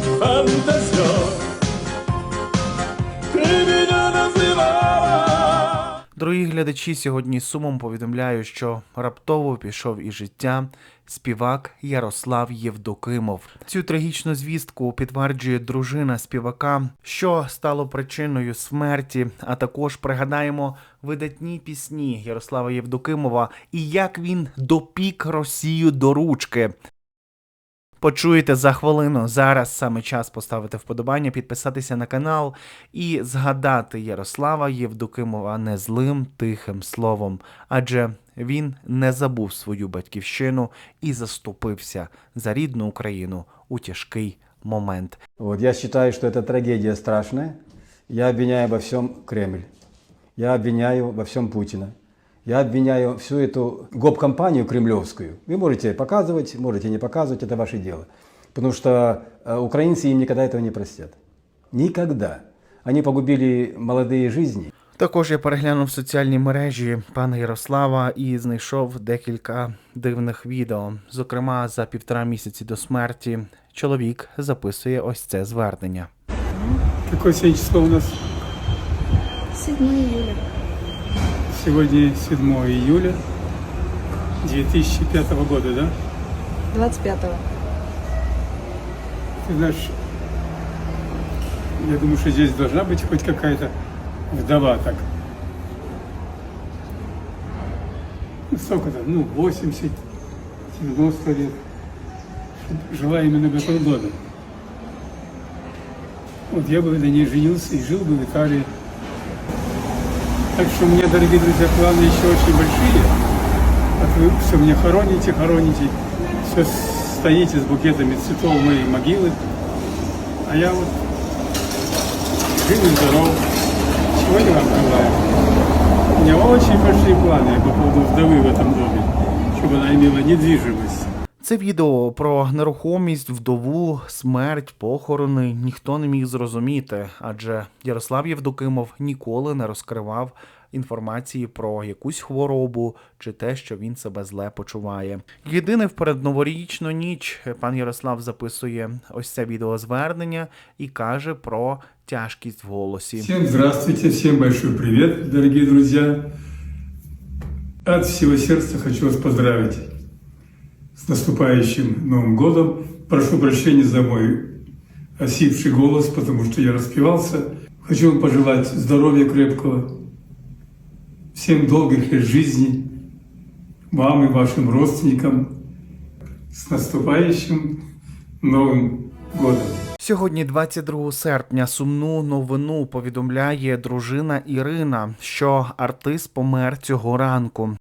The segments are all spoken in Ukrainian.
Фантазер, Дорогі глядачі, сьогодні з сумом повідомляю, що раптово пішов із життя співак Ярослав Євдокимов. Цю трагічну звістку підтверджує дружина співака, що стало причиною смерті. А також пригадаємо видатні пісні Ярослава Євдокимова і як він допік Росію до ручки. Почуєте за хвилину. Зараз саме час поставити вподобання, підписатися на канал і згадати Ярослава Євдокимова не злим тихим словом, адже він не забув свою батьківщину і заступився за рідну Україну у тяжкий момент. Вот, я считаю, что это трагедия страшная. Я обвиняю во всем Кремль. Я обвиняю во всем Путина. Я обвиняю всю эту гоп-компанию кремлевскую. Вы можете показывать, можете не показывать, это ваше дело. Потому что э, украинцы им никогда этого не простят. Никогда. Они погубили молодые жизни. Також я переглянув соціальні мережі пана Ярослава і знайшов декілька дивних відео. Зокрема, за півтора місяці до смерті чоловік записує ось це звернення. Какое сегодня число у нас? 7 июля. Сегодня 7 июля 2005 года, да? 25-го. Ты знаешь, я думаю, что здесь должна быть хоть какая-то вдова так. Ну, сколько там, ну, 80, 90 лет. Жила именно в этом году. Вот я бы на ней женился и жил бы в Италии. Так что у меня, дорогие друзья, планы еще очень большие. Вот вы все меня хороните, хороните, все стоите с букетами цветов у моей могилы. А я вот жив и здоров. Чего я вам желаю? У меня очень большие планы по поводу вдовы в этом доме, чтобы она имела недвижимость. Це відео про нерухомість, вдову, смерть, похорони ніхто не міг зрозуміти, адже Ярослав Євдокимов ніколи не розкривав інформації про якусь хворобу чи те, що він себе зле почуває. Єдине в передноворічну ніч пан Ярослав записує ось це відеозвернення і каже про тяжкість в голосі. Всем здравствуйте, всем большой привет, дорогие друзья. От всего сердца хочу вас поздравить с наступающим Новым годом. Прошу прощения за мой осипший голос, потому что я распевался. Хочу вам пожелать здоровья крепкого, всем долгих лет жизни, вам и вашим родственникам. С наступающим Новым годом! Сьогодні, 22 серпня, сумну новину повідомляє дружина Ірина, що артист помер цього ранку.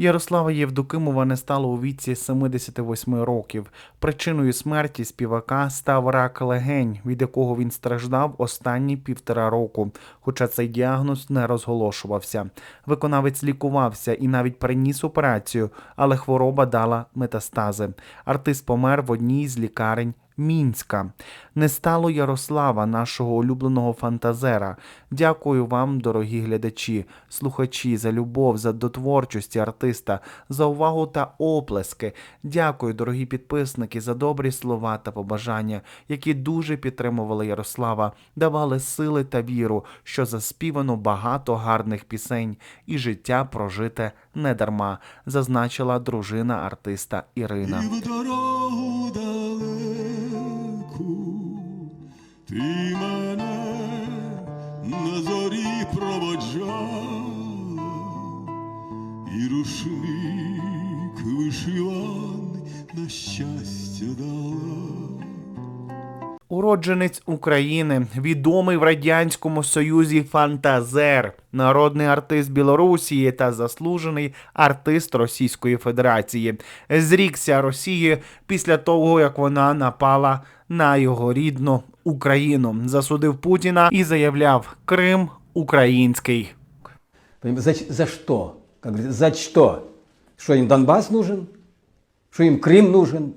Ярослава Євдокимова не стало у віці 78 років. Причиною смерті співака став рак легень, від якого він страждав останні півтора року. Хоча цей діагноз не розголошувався. Виконавець лікувався і навіть переніс операцію, але хвороба дала метастази. Артист помер в одній з лікарень Мінська. Не стало Ярослава, нашого улюбленого фантазера. Дякую вам, дорогі глядачі, слухачі, за любов, за до творчості артиста, за увагу та оплески. Дякую, дорогі підписники, за добрі слова та побажання, які дуже підтримували Ярослава, давали сили та віру, що заспівано багато гарних пісень, і життя прожите недарма, зазначила дружина артиста Ірина. Рушник вишиваний на щастя дала. Уродженець України, відомий в радянському союзі фантазер, народний артист Білорусі та заслужений артист Російської Федерації, зрікся Росії після того, як вона напала на його рідну Україну, засудив Путіна і заявляв Крим український. За, за что? Как говорится, за что? Что им Донбасс нужен? Что им Крым нужен?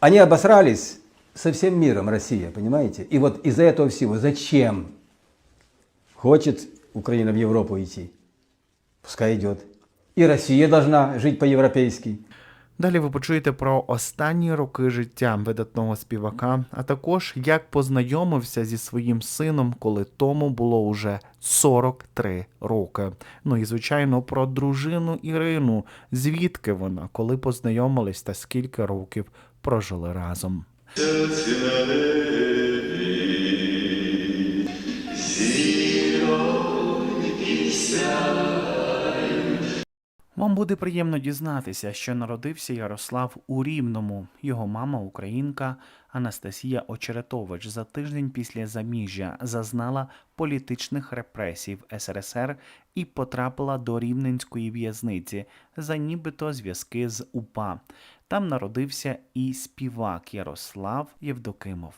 Они обосрались со всем миром, Россия, понимаете? И вот из-за этого всего зачем хочет Украина в Европу идти? Пускай идет. И Россия должна жить по-европейски. Далі ви почуєте про останні роки життя видатного співака, а також як познайомився зі своїм сином, коли тому було уже 43 роки. Ну і звичайно про дружину Ірину, звідки вона, коли познайомились та скільки років прожили разом. Вам буде приємно дізнатися, що народився Ярослав у Рівному. Його мама, українка Анастасія Очеретович, за тиждень після заміжжя зазнала політичних репресій в СРСР і потрапила до рівненської в'язниці за нібито зв'язки з УПА. Там народився і співак Ярослав Євдокимов.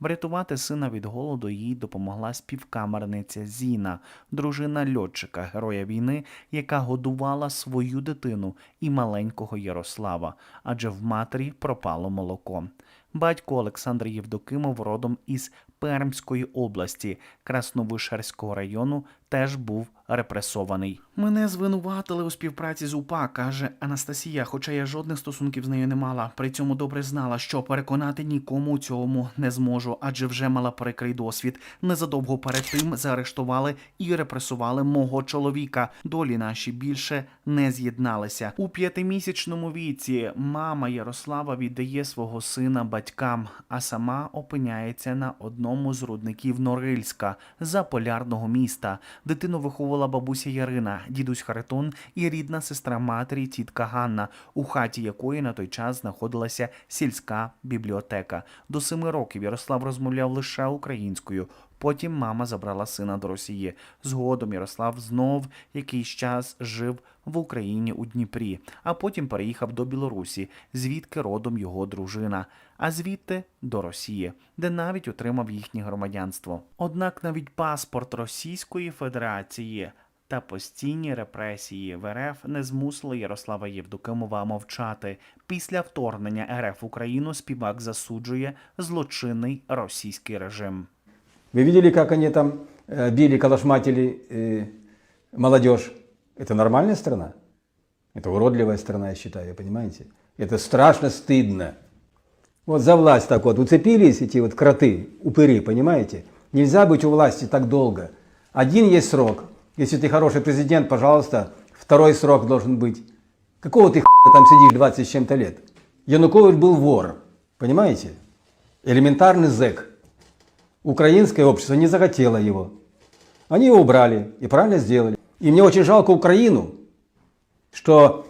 Врятувати сина від голоду їй допомогла співкамерниця Зіна, дружина льотчика, героя війни, яка годувала свою дитину і маленького Ярослава, адже в матері пропало молоко. Батько Олександр Євдокимов родом із Пермської області Красновишерського району теж був репресований. Мене звинуватили у співпраці з УПА, каже Анастасія, хоча я жодних стосунків з нею не мала. При цьому добре знала, що переконати нікому цьому не зможу, адже вже мала прикрий досвід. Незадовго перед тим заарештували і репресували мого чоловіка. Долі наші більше не з'єдналися. У п'ятимісячному віці мама Ярослава віддає свого сина батькам, а сама опиняється на одному з рудників Норильська за полярного міста. Дитину виховувала бабуся Ярина, дідусь Харитон і рідна сестра матері тітка Ганна, у хаті якої на той час знаходилася сільська бібліотека. До семи років Ярослав розмовляв лише українською. Потім мама забрала сина до Росії. Згодом Ярослав знов якийсь час жив в Україні у Дніпрі, а потім переїхав до Білорусі, звідки родом його дружина, а звідти до Росії, де навіть отримав їхнє громадянство. Однак навіть паспорт Російської Федерації та постійні репресії в РФ не змусили Ярослава Євдокимова мовчати. Після вторгнення РФ в Україну співак засуджує злочинний російський режим. Вы видели, как они там э, били, калашматили э, молодежь? Это нормальная страна? Это уродливая страна, я считаю, понимаете? Это страшно стыдно. Вот за власть так вот уцепились эти вот кроты, упыри, понимаете? Нельзя быть у власти так долго. Один есть срок. Если ты хороший президент, пожалуйста, второй срок должен быть. Какого ты хуя там сидишь 20 с чем-то лет? Янукович был вор, понимаете? Элементарный зэк. Украинское общество не захотело его. Они его убрали и правильно сделали. И мне очень жалко Украину, что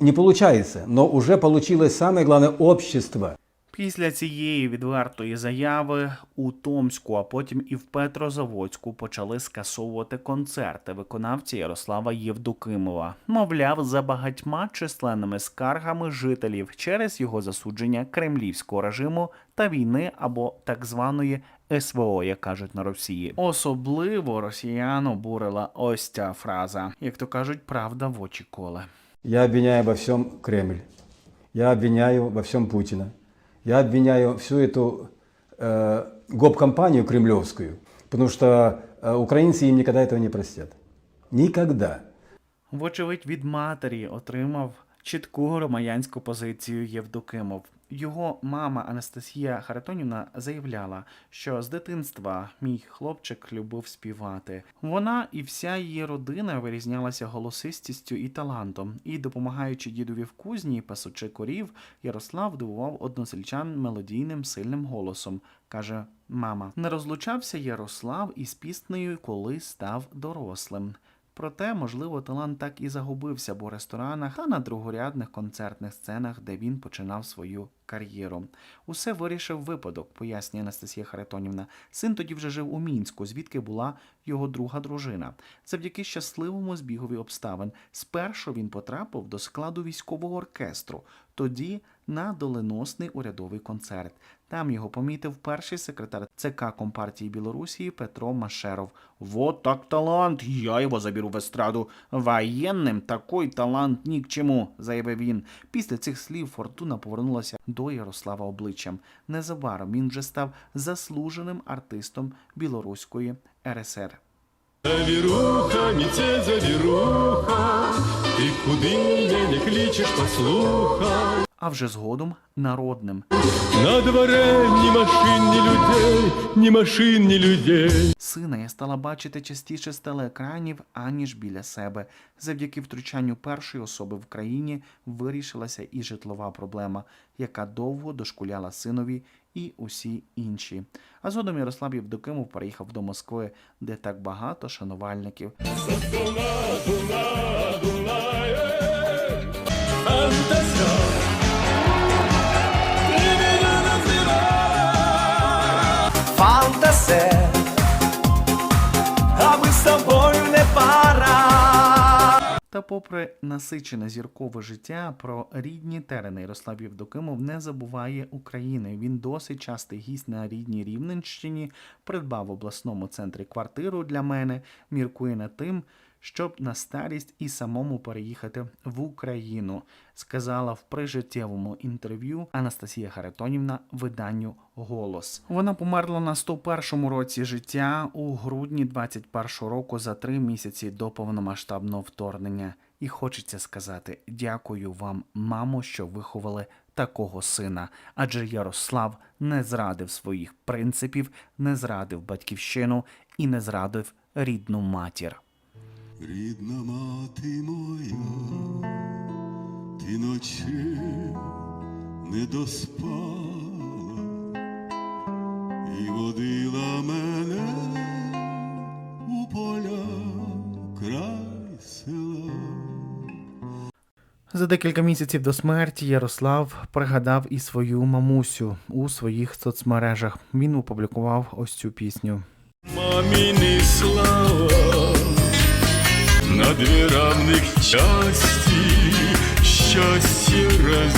не получается, но уже получилось самое главное общество. Після цієї відвертої заяви у Томську, а потім і в Петрозаводську почали скасовувати концерти виконавці Ярослава Євдокимова. Мовляв, за багатьма численними скаргами жителів через його засудження кремлівського режиму та війни або так званої СВО, як кажуть на Росії. Особливо росіян обурила ось ця фраза, як то кажуть, правда в очі коле. Я обвиняю во всем Кремль. Я обвиняю во всем Путина. Я обвиняю всю эту э, гоп-компанию кремлевскую, потому что э, украинцы им никогда этого не простят. Никогда. Вочевидь, від матері отримав чітку громадянську позицію Євдокимов. Його мама Анастасія Харитонівна заявляла, що з дитинства мій хлопчик любив співати. Вона і вся її родина вирізнялася голосистістю і талантом. І, допомагаючи дідові в кузні, пасучи корів, Ярослав дивував односельчан мелодійним сильним голосом. каже мама. Не розлучався Ярослав із піснею, коли став дорослим. Проте, можливо, талант так і загубився бо ресторанах та на другорядних концертних сценах, де він починав свою кар'єру. Усе вирішив випадок, пояснює Анастасія Харитонівна. Син тоді вже жив у Мінську, звідки була його друга дружина. Завдяки щасливому збігові обставин. Спершу він потрапив до складу військового оркестру, тоді на доленосний урядовий концерт. Там його помітив перший секретар ЦК Компартії Білорусі Петро Машеров. Вот так талант! Я його заберу в естраду. Воєнним такий талант ні к чому, заявив він. Після цих слів Фортуна повернулася до Ярослава обличчям. Незабаром він вже став заслуженим артистом Білоруської РСР. Завируха, метель, завируха, Ти куди мене кличеш, послухай. А вже згодом народним. На дворе ні машин, ні людей, ні машин, ні людей. Сина я стала бачити частіше з телеекранів, аніж біля себе. Завдяки втручанню першої особи в країні вирішилася і житлова проблема, яка довго дошкуляла синові і усі інші. А згодом Ярослав Євдокимов переїхав до Москви, де так багато шанувальників. фантасе, Та, попри насичене зіркове життя, про рідні терени Ярослав Євдокимов не забуває України. Він досить частий гість на рідній Рівненщині, придбав в обласному центрі квартиру для мене, міркує над тим, щоб на старість і самому переїхати в Україну, сказала в прижиттєвому інтерв'ю Анастасія Харитонівна виданню Голос. Вона померла на 101-му році життя у грудні 21-го року за три місяці до повномасштабного вторгнення. І хочеться сказати дякую вам, мамо, що виховали такого сина. Адже Ярослав не зрадив своїх принципів, не зрадив батьківщину і не зрадив рідну матір. Рідна мати моя, ти ночі не доспала і водила мене у поля край села. За декілька місяців до смерті Ярослав пригадав і свою мамусю у своїх соцмережах. Він опублікував ось цю пісню. Мамины слова На две равных части Раздели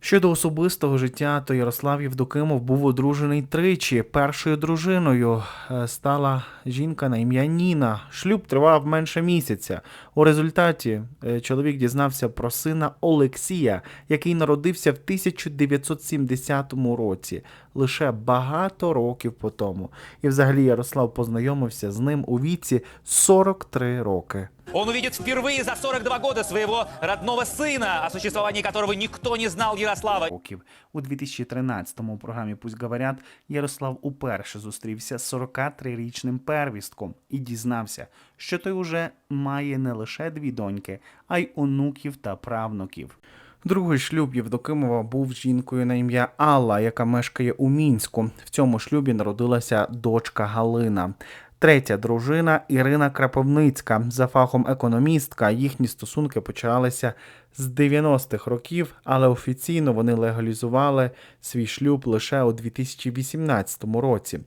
Щодо особистого життя, то Ярослав Євдокимов був одружений тричі. Першою дружиною е, стала жінка на ім'я Ніна. Шлюб тривав менше місяця. У результаті е, чоловік дізнався про сина Олексія, який народився в 1970 році, лише багато років по тому. І взагалі Ярослав познайомився з ним у віці 43 роки. Он увидит впервые за 42 года своего родного сына, о существовании которого никто не знал Ярослава. років. У 2013-му у програмі Пусть говорять Ярослав уперше зустрівся з 43-річним первістком і дізнався, що той уже має не лише дві доньки, а й онуків та правнуків. Другий шлюб Євдокимова був жінкою на ім'я Алла, яка мешкає у Мінську. В цьому шлюбі народилася дочка Галина. Третя дружина Ірина Крапивницька, за фахом економістка. Їхні стосунки почалися з 90-х років, але офіційно вони легалізували свій шлюб лише у 2018 році.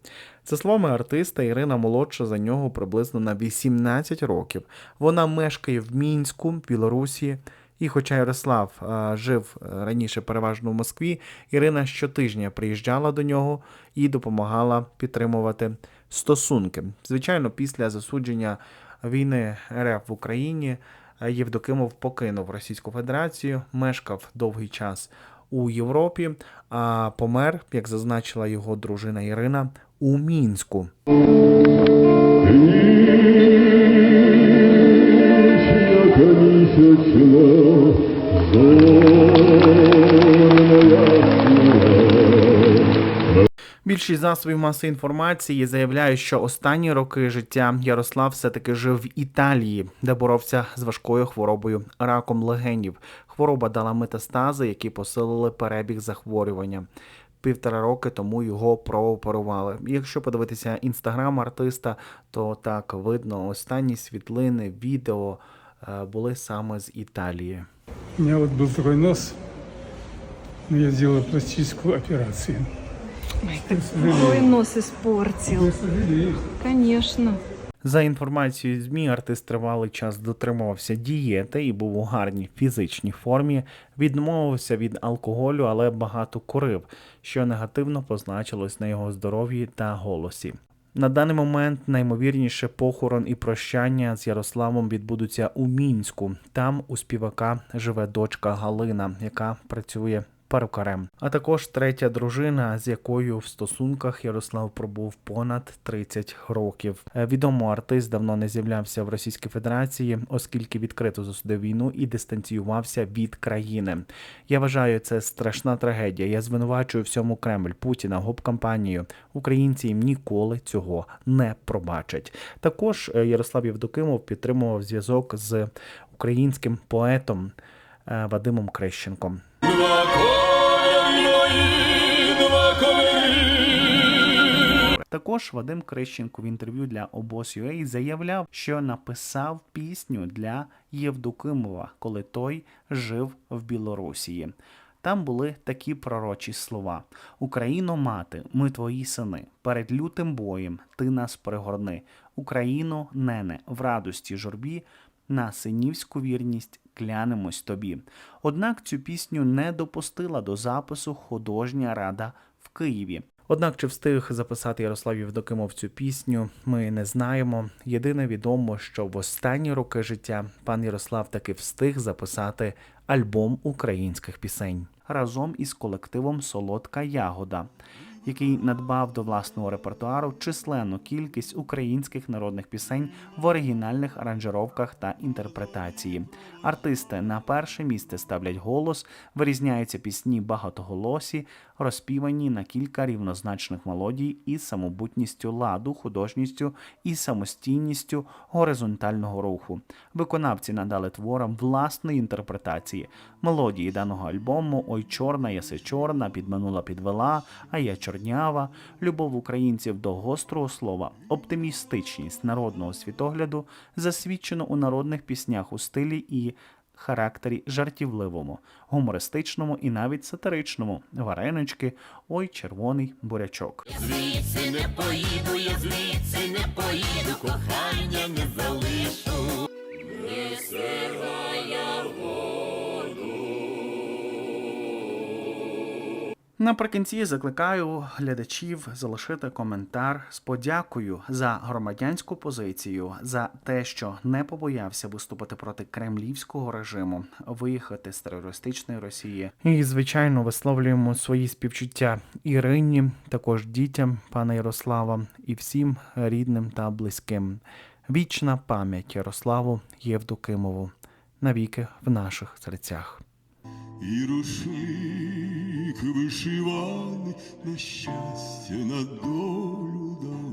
За словами артиста, Ірина молодша за нього приблизно на 18 років. Вона мешкає в Мінську, Білорусі. І хоча Ярослав е, жив е, раніше переважно в Москві, Ірина щотижня приїжджала до нього і допомагала підтримувати стосунки. Звичайно, після засудження війни РФ в Україні е, Євдокимов покинув Російську Федерацію, мешкав довгий час у Європі, а помер, як зазначила його дружина Ірина, у Мінську. Місячна Більшість засобів маси інформації заявляють, що останні роки життя Ярослав все-таки жив в Італії, де боровся з важкою хворобою раком легенів. Хвороба дала метастази, які посилили перебіг захворювання. Півтора роки тому його прооперували. Якщо подивитися інстаграм артиста, то так видно останні світлини, відео е, були саме з Італії. У меня вот был такой нос, я сделал пластическую операцию. Нос испортил. Конечно. За інформацією ЗМІ, артист тривалий час дотримувався дієти і був у гарній фізичній формі, відмовився від алкоголю, але багато курив, що негативно позначилось на його здоров'ї та голосі. На даний момент наймовірніше похорон і прощання з Ярославом відбудуться у Мінську. Там у співака живе дочка Галина, яка працює перукарем. А також третя дружина, з якою в стосунках Ярослав пробув понад 30 років. Е, Відомо артист давно не з'являвся в Російській Федерації, оскільки відкрито засудив війну і дистанціювався від країни. Я вважаю, це страшна трагедія. Я звинувачую всьому Кремль, Путіна, гоп-кампанію. Українці їм ніколи цього не пробачать. Також е, Ярослав Євдокимов підтримував зв'язок з українським поетом Вадимом Крещенком. Також Вадим Крищенко в інтерв'ю для обоз.ua заявляв, що написав пісню для Євдокимова, коли той жив в Білорусії. Там були такі пророчі слова: Україно, мати, ми твої сини. Перед лютим боєм ти нас пригорни. Україно, нене, в радості журбі, на синівську вірність клянемось тобі. Однак цю пісню не допустила до запису художня рада в Києві. Однак чи встиг записати Ярослав Євдокимов цю пісню, ми не знаємо. Єдине відомо, що в останні роки життя пан Ярослав таки встиг записати альбом українських пісень разом із колективом Солодка Ягода, який надбав до власного репертуару численну кількість українських народних пісень в оригінальних аранжировках та інтерпретації. Артисти на перше місце ставлять голос, вирізняються пісні багатоголосі, розпівані на кілька рівнозначних мелодій із самобутністю ладу, художністю і самостійністю горизонтального руху. Виконавці надали творам власної інтерпретації. Мелодії даного альбому Ой, чорна, яси чорна, підманула, підвела, а я чорнява, любов українців до гострого слова, оптимістичність народного світогляду засвідчено у народних піснях у стилі і характері жартівливому, гумористичному і навіть сатиричному. Варенички, ой, червоний бурячок. Звідси не поїду, я звідси не поїду, кохання не залишу. Наприкінці закликаю глядачів залишити коментар з подякою за громадянську позицію, за те, що не побоявся виступити проти кремлівського режиму, виїхати з терористичної Росії. І звичайно висловлюємо свої співчуття Ірині, також дітям пана Ярослава і всім рідним та близьким. Вічна пам'ять Ярославу Євдокимову навіки в наших серцях. І рушник вишиваний на щастя, на долю,